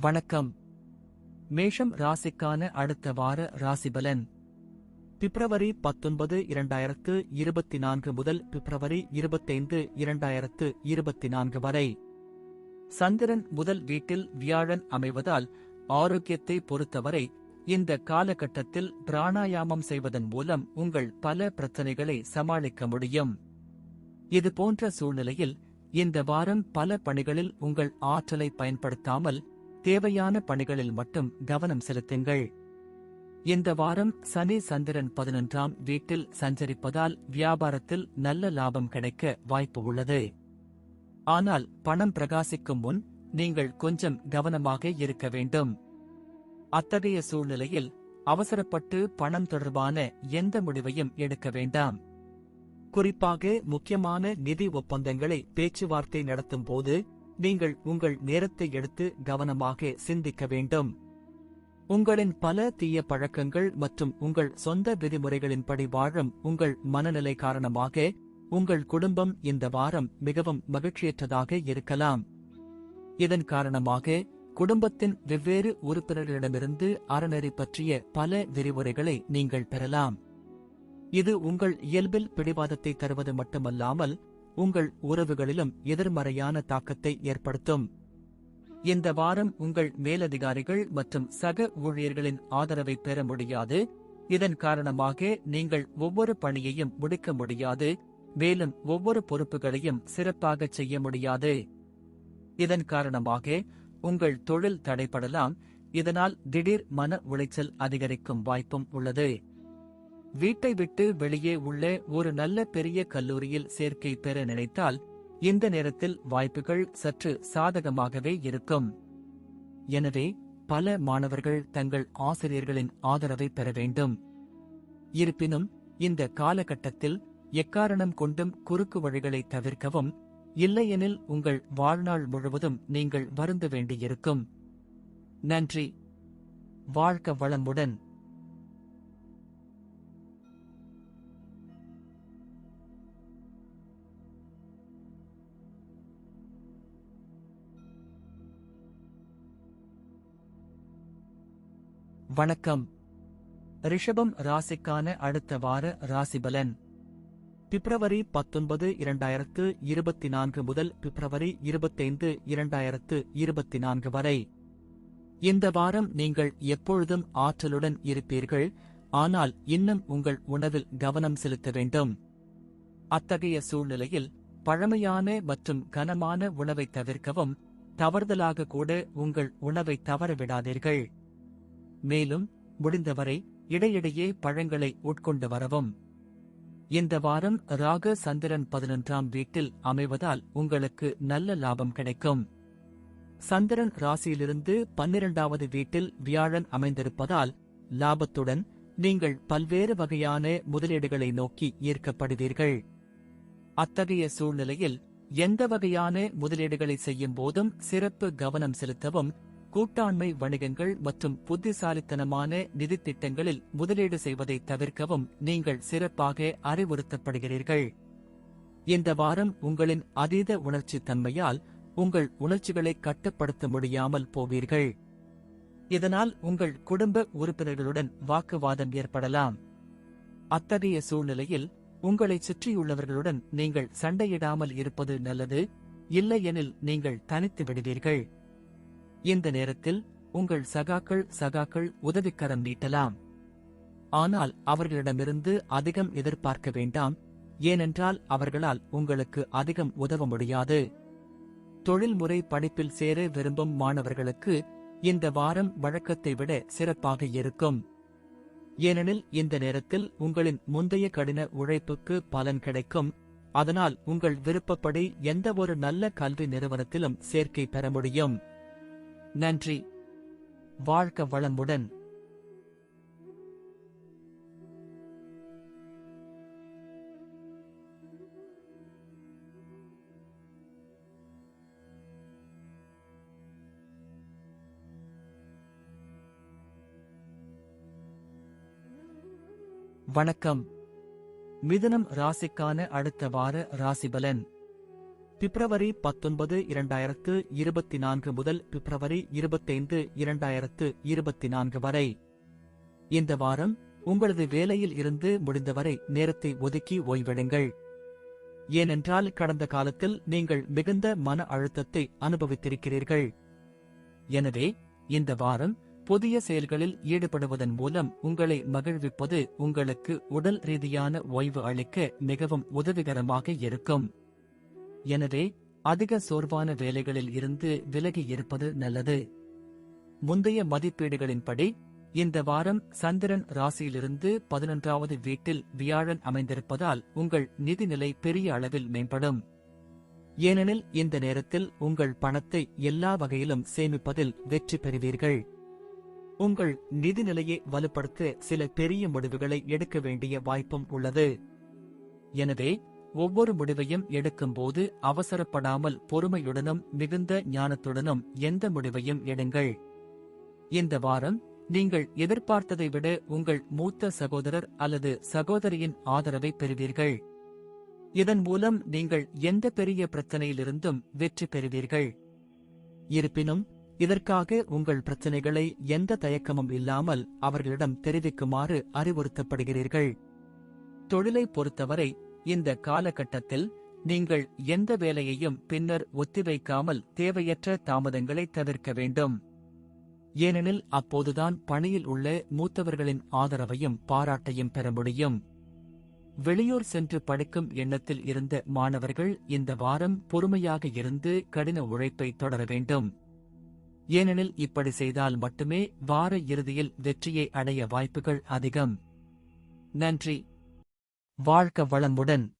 வணக்கம். மேஷம் ராசிக்கான அடுத்த வார ராசிபலன். பிப்ரவரி பத்தொன்பது இரண்டாயிரத்து இருபத்தி நான்கு முதல் பிப்ரவரி இருபத்தைந்து இரண்டாயிரத்து இருபத்தி நான்கு வரை. சந்திரன் முதல் வீட்டில் வியாழன் அமைவதால் ஆரோக்கியத்தை பொறுத்தவரை இந்த காலகட்டத்தில் பிராணாயாமம் செய்வதன் மூலம் உங்கள் பல பிரச்சனைகளை சமாளிக்க முடியும். இது போன்ற சூழ்நிலையில் இந்த வாரம் பல பணிகளில் உங்கள் ஆற்றலை பயன்படுத்தாமல் தேவையான பணிகளில் மட்டும் கவனம் செலுத்துங்கள். இந்த வாரம் சனி சந்திரன் பதினொன்றாம் வீட்டில் சஞ்சரிப்பதால் வியாபாரத்தில் நல்ல லாபம் கிடைக்க வாய்ப்பு உள்ளது. ஆனால் பணம் பிரகாசிக்கும் முன் நீங்கள் கொஞ்சம் கவனமாக இருக்க வேண்டும். அத்தகைய சூழ்நிலையில் அவசரப்பட்டு பணம் தொடர்பான எந்த முடிவையும் எடுக்க வேண்டாம். குறிப்பாக முக்கியமான நிதி ஒப்பந்தங்களை பேச்சுவார்த்தை நடத்தும் போது நீங்கள் உங்கள் நேரத்தை எடுத்து கவனமாக சிந்திக்க வேண்டும். உங்களின் பல தீய பழக்கங்கள் மற்றும் உங்கள் சொந்த விதிமுறைகளின்படி வாழும் உங்கள் மனநிலை காரணமாக உங்கள் குடும்பம் இந்த வாரம் மிகவும் மகிழ்ச்சியற்றதாக இருக்கலாம். இதன் காரணமாக குடும்பத்தின் வெவ்வேறு உறுப்பினர்களிடமிருந்து அறநெறி பற்றிய பல விரிவுரைகளை நீங்கள் பெறலாம். இது உங்கள் இயல்பில் பிடிவாதத்தை தருவது மட்டுமல்லாமல் உங்கள் உறவுகளிலும் எதிர்மறையான தாக்கத்தை ஏற்படுத்தும். இந்த வாரம் உங்கள் மேலதிகாரிகள் மற்றும் சக ஊழியர்களின் ஆதரவை பெற முடியாது. இதன் காரணமாக நீங்கள் ஒவ்வொரு பணியையும் முடிக்க முடியாது. மேலும் ஒவ்வொரு பொறுப்புகளையும் சிறப்பாக செய்ய முடியாது. இதன் காரணமாக உங்கள் தொழில் தடைப்படலாம் இதனால் திடீர் மன உளைச்சல் அதிகரிக்கும் வாய்ப்பும் உள்ளது. வீட்டை விட்டு வெளியே உள்ள ஒரு நல்ல பெரிய கல்லூரியில் சேர்க்கை பெற நினைத்தால் இந்த நேரத்தில் வாய்ப்புகள் சற்று சாதகமாகவே இருக்கும். எனவே பல மாணவர்கள் தங்கள் ஆசிரியர்களின் ஆதரவை பெற வேண்டும். இருப்பினும் இந்த காலகட்டத்தில் எக்காரணம் கொண்டும் குறுக்கு வழிகளை தவிர்க்கவும் இல்லையெனில் உங்கள் வாழ்நாள் முழுவதும் நீங்கள் வருந்த வேண்டியிருக்கும். நன்றி. வாழ்க்க வளமுடன். வணக்கம். ரிஷபம் ராசிக்கான அடுத்த வார ராசிபலன். பிப்ரவரி பத்தொன்பது இரண்டாயிரத்து இருபத்தி நான்கு முதல் பிப்ரவரி இருபத்தைந்து இரண்டாயிரத்து இருபத்தி நான்கு வரை. இந்த வாரம் நீங்கள் எப்பொழுதும் ஆற்றலுடன் இருப்பீர்கள் ஆனால் இன்னும் உங்கள் உணவில் கவனம் செலுத்த வேண்டும். அத்தகைய சூழ்நிலையில் பழமையான மற்றும் கனமான உணவை தவிர்க்கவும் தவறுதலாக கூட உங்கள் உணவை தவறவிடாதீர்கள். மேலும் முடிந்தவரை இடையிடையே பழங்களை உட்கொண்டு வரவும். இந்த வாரம் ராக சந்திரன் பதினொன்றாம் வீட்டில் அமைவதால் உங்களுக்கு நல்ல லாபம் கிடைக்கும். சந்திரன் ராசியிலிருந்து பன்னிரண்டாவது வீட்டில் வியாழன் அமைந்திருப்பதால் லாபத்துடன் நீங்கள் பல்வேறு வகையான முதலீடுகளை நோக்கி ஈர்க்கப்படுவீர்கள். அத்தகைய சூழ்நிலையில் எந்த வகையான முதலீடுகளை செய்யும் போதும் சிறப்பு கவனம் செலுத்தவும் கூட்டாண்மை வணிகங்கள் மற்றும் புத்திசாலித்தனமான நிதி திட்டங்களில் முதலீடு செய்வதை தவிர்க்கவும் நீங்கள் சிறப்பாக அறிவுறுத்தப்படுகிறீர்கள். இந்த வாரம் உங்களின் அதீத உணர்ச்சி தன்மையால் உங்கள் உணர்ச்சிகளை கட்டுப்படுத்த முடியாமல் போவீர்கள். இதனால் உங்கள் குடும்ப உறுப்பினர்களுடன் வாக்குவாதம் ஏற்படலாம். அத்தகைய சூழ்நிலையில் உங்களை சுற்றியுள்ளவர்களுடன் நீங்கள் சண்டையிடாமல் இருப்பது நல்லது இல்லையெனில் நீங்கள் தனித்து விடுவீர்கள். இந்த நேரத்தில் உங்கள் சகாக்கள் சகாக்கள் உதவிக்கரம் நீட்டலாம். ஆனால் அவர்களிடமிருந்து அதிகம் எதிர்பார்க்க வேண்டாம். ஏனென்றால் அவர்களால் உங்களுக்கு அதிகம் உதவ முடியாது. தொழில்முறை படிப்பில் சேர விரும்பும் மாணவர்களுக்கு இந்த வாரம் வழக்கத்தை விட சிறப்பாக இருக்கும். ஏனெனில் இந்த நேரத்தில் உங்களின் முந்தைய கடின உழைப்புக்கு பலன் கிடைக்கும். அதனால் உங்கள் விருப்பப்படி எந்த ஒரு நல்ல கல்வி நிறுவனத்திலும் சேர்க்கை பெற முடியும். நன்றி. வாழ்க்க வளமுடன். வணக்கம். மிதுனம் ராசிக்கான அடுத்த வார ராசிபலன். பிப்ரவரி பத்தொன்பது இரண்டாயிரத்து இருபத்தி நான்கு முதல் பிப்ரவரி இருபத்தைந்து இரண்டாயிரத்து இருபத்தி நான்கு வரை. இந்த வாரம் உங்களது வேலையில் இருந்து முடிந்தவரை நேரத்தை ஒதுக்கி ஓய்வெடுங்கள். ஏனென்றால் கடந்த காலத்தில் நீங்கள் மிகுந்த மன அழுத்தத்தை அனுபவித்திருக்கிறீர்கள். எனவே இந்த வாரம் புதிய செயல்களில் ஈடுபடுவதன் மூலம் உங்களை மகிழ்விப்பது உங்களுக்கு உடல் ரீதியான ஓய்வு அளிக்க மிகவும் உதவிகரமாக இருக்கும். எனவே அதிக சோர்வான வேலைகளில் இருந்து விலகி இருப்பது நல்லது. முந்தைய மதிப்பீடுகளின்படி இந்த வாரம் சந்திரன் ராசியிலிருந்து பதினொன்றாவது வீட்டில் வியாழன் அமைந்திருப்பதால் உங்கள் நிதிநிலை பெரிய அளவில் மேம்படும். ஏனெனில் இந்த நேரத்தில் உங்கள் பணத்தை எல்லா வகையிலும் சேமிப்பதில் வெற்றி பெறுவீர்கள். உங்கள் நிதிநிலையை வலுப்படுத்த சில பெரிய முடிவுகளை எடுக்க வேண்டிய வாய்ப்பும் உள்ளது. எனவே ஒவ்வொரு முடிவையும் எடுக்கும்போது அவசரப்படாமல் பொறுமையுடனும் மிகுந்த ஞானத்துடனும் எந்த முடிவையும் எடுங்கள். இந்த வாரம் நீங்கள் எதிர்பார்த்ததை விட உங்கள் மூத்த சகோதரர் அல்லது சகோதரியின் ஆதரவை பெறுவீர்கள். இதன் மூலம் நீங்கள் எந்த பெரிய பிரச்சனையிலிருந்தும் வெற்றி பெறுவீர்கள். இருப்பினும் இதற்காக உங்கள் பிரச்சனைகளை எந்த தயக்கமும் இல்லாமல் அவர்களிடம் தெரிவிக்குமாறு அறிவுறுத்தப்படுகிறீர்கள். தொழிலை பொறுத்தவரை இந்த காலகட்டத்தில் நீங்கள் எந்த வேலையையும் பின்னர் ஒத்திவைக்காமல் தேவையற்ற தாமதங்களை தவிர்க்க வேண்டும். ஏனெனில் அப்போதுதான் பணியில் உள்ள மூத்தவர்களின் ஆதரவையும் பாராட்டையும் பெற முடியும். வெளியூர் சென்று படிக்கும் எண்ணத்தில் இருந்த மாணவர்கள் இந்த வாரம் பொறுமையாக இருந்து கடின உழைப்பை தொடர வேண்டும். ஏனெனில் இப்படி செய்தால் மட்டுமே வார இறுதியில் வெற்றியை அடைய வாய்ப்புகள் அதிகம். நன்றி. வாழ்க்க வளமுடன்.